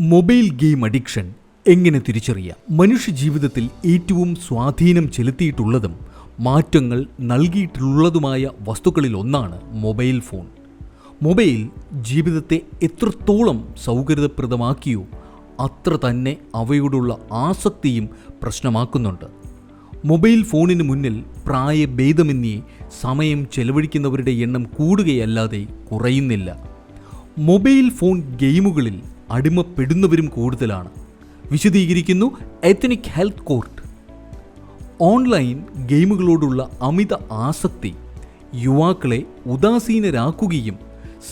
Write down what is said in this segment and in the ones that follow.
Mobile game addiction എങ്ങനെ തിരിച്ചറിയാം? മനുഷ്യ ജീവിതത്തിൽ ഏറ്റവും സ്വാധീനം ചെലുത്തിയിട്ടുള്ളതും മാറ്റങ്ങൾ നൽകിയിട്ടുള്ളതുമായ വസ്തുക്കളിൽ ഒന്നാണ് മൊബൈൽ ഫോൺ. മൊബൈൽ ജീവിതത്തെ എത്രത്തോളം സൗകര്യപ്രദമാക്കിയോ അത്ര തന്നെ അവയോടുള്ള ആസക്തിയും പ്രശ്നമാക്കുന്നുണ്ട്. മൊബൈൽ ഫോണിന് മുന്നിൽ പ്രായഭേദമെന്നേ സമയം ചെലവഴിക്കുന്നവരുടെ എണ്ണം കൂടുകയല്ലാതെ കുറയുന്നില്ല. മൊബൈൽ ഫോൺ ഗെയിമുകളിൽ അടിമപ്പെടുന്നവരും കൂടുതലാണ്. വിശദീകരിക്കുന്നു എത്തനിക് ഹെൽത്ത് കോർട്ട് ഓൺലൈൻ ഗെയിമുകളോടുള്ള അമിത ആസക്തി. യുവാക്കളെ ഉദാസീനരാക്കുകയും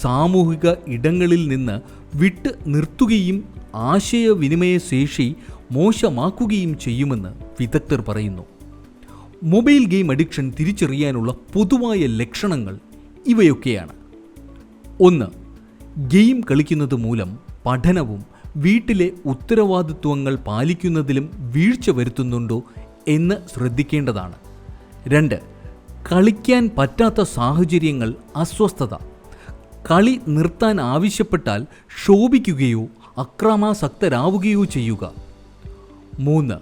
സാമൂഹിക ഇടങ്ങളിൽ നിന്ന് വിട്ട് നിർത്തുകയും ആശയവിനിമയ ശേഷി മോശമാക്കുകയും ചെയ്യുമെന്ന് വിദഗ്ധർ പറയുന്നു. മൊബൈൽ ഗെയിം അഡിക്ഷൻ തിരിച്ചറിയാനുള്ള പൊതുവായ ലക്ഷണങ്ങൾ ഇവയൊക്കെയാണ്. ഒന്ന് ഗെയിം കളിക്കുന്നത് മൂലം പഠനവും വീട്ടിലെ ഉത്തരവാദിത്വങ്ങൾ പാലിക്കുന്നതിലും വീഴ്ച വരുത്തുന്നുണ്ടോ എന്ന് ശ്രദ്ധിക്കേണ്ടതാണ്. രണ്ട് കളിക്കാൻ പറ്റാത്ത സാഹചര്യങ്ങൾ അസ്വസ്ഥത. കളി നിർത്താൻ ആവശ്യപ്പെട്ടാൽ ക്ഷോഭിക്കുകയോ അക്രമാസക്തരാവുകയോ ചെയ്യുക. മൂന്ന്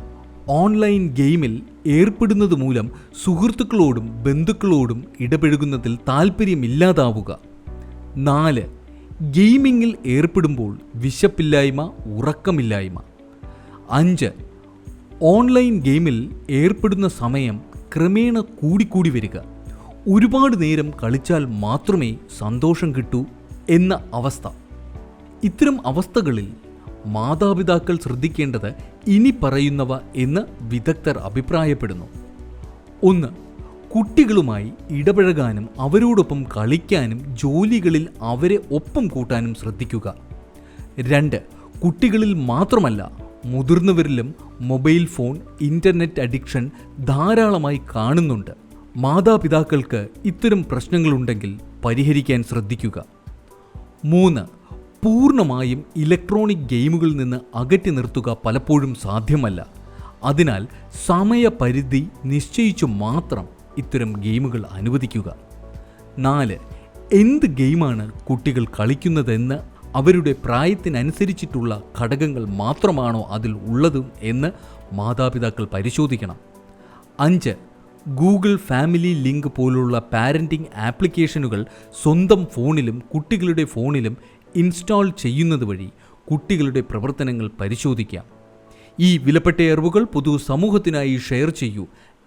ഓൺലൈൻ ഗെയിമിൽ ഏർപ്പെടുന്നത് മൂലം സുഹൃത്തുക്കളോടും ബന്ധുക്കളോടും ഇടപഴകുന്നതിൽ താല്പര്യമില്ലാതാവുക നാല് ഗെയിമിങ്ങിൽ ഏർപ്പെടുമ്പോൾ വിശപ്പില്ലായ്മ ഉറക്കമില്ലായ്മ. അഞ്ച് ഓൺലൈൻ ഗെയിമിൽ ഏർപ്പെടുന്ന സമയം ക്രമേണ കൂടിക്കൂടി വരിക. ഒരുപാട് നേരം കളിച്ചാൽ മാത്രമേ സന്തോഷം കിട്ടൂ എന്ന അവസ്ഥ. ഇത്തരം അവസ്ഥകളിൽ മാതാപിതാക്കൾ ശ്രദ്ധിക്കേണ്ടത് ഇനി പറയുന്നവ എന്ന് വിദഗ്ധർ അഭിപ്രായപ്പെടുന്നു. ഒന്ന് കുട്ടികളുമായി ഇടപഴകാനും അവരോടൊപ്പം കളിക്കാനും ജോലികളിൽ അവരെ ഒപ്പം കൂട്ടാനും ശ്രദ്ധിക്കുക. രണ്ട് കുട്ടികളിൽ മാത്രമല്ല മുതിർന്നവരിലും മൊബൈൽ ഫോൺ ഇന്റർനെറ്റ് അഡിക്ഷൻ ധാരാളമായി കാണുന്നുണ്ട്. മാതാപിതാക്കൾക്ക് ഇത്തരം പ്രശ്നങ്ങളുണ്ടെങ്കിൽ പരിഹരിക്കാൻ ശ്രദ്ധിക്കുക. മൂന്ന് പൂർണമായും ഇലക്ട്രോണിക് ഗെയിമുകളിൽ നിന്ന് അകറ്റി നിർത്തുക പലപ്പോഴും സാധ്യമല്ല. അതിനാൽ സമയപരിധി നിശ്ചയിച്ചു മാത്രം ഇത്തരം ഗെയിമുകൾ അനുവദിക്കുക. നാല് എന്ത് ഗെയിമാണ് കുട്ടികൾ കളിക്കുന്നതെന്ന് അവരുടെ പ്രായത്തിനനുസരിച്ചിട്ടുള്ള ഘടകങ്ങൾ മാത്രമാണോ അതിൽ ഉള്ളതും എന്ന് മാതാപിതാക്കൾ പരിശോധിക്കണം. അഞ്ച് ഗൂഗിൾ ഫാമിലി ലിങ്ക് പോലുള്ള പാരന്റിംഗ് ആപ്ലിക്കേഷനുകൾ സ്വന്തം ഫോണിലും കുട്ടികളുടെ ഫോണിലും ഇൻസ്റ്റാൾ ചെയ്യുന്നത് വഴി കുട്ടികളുടെ പ്രവർത്തനങ്ങൾ പരിശോധിക്കാം. ഈ വിലപ്പെട്ട അറിവുകൾ പൊതു സമൂഹത്തിനായി ഷെയർ ചെയ്യൂ.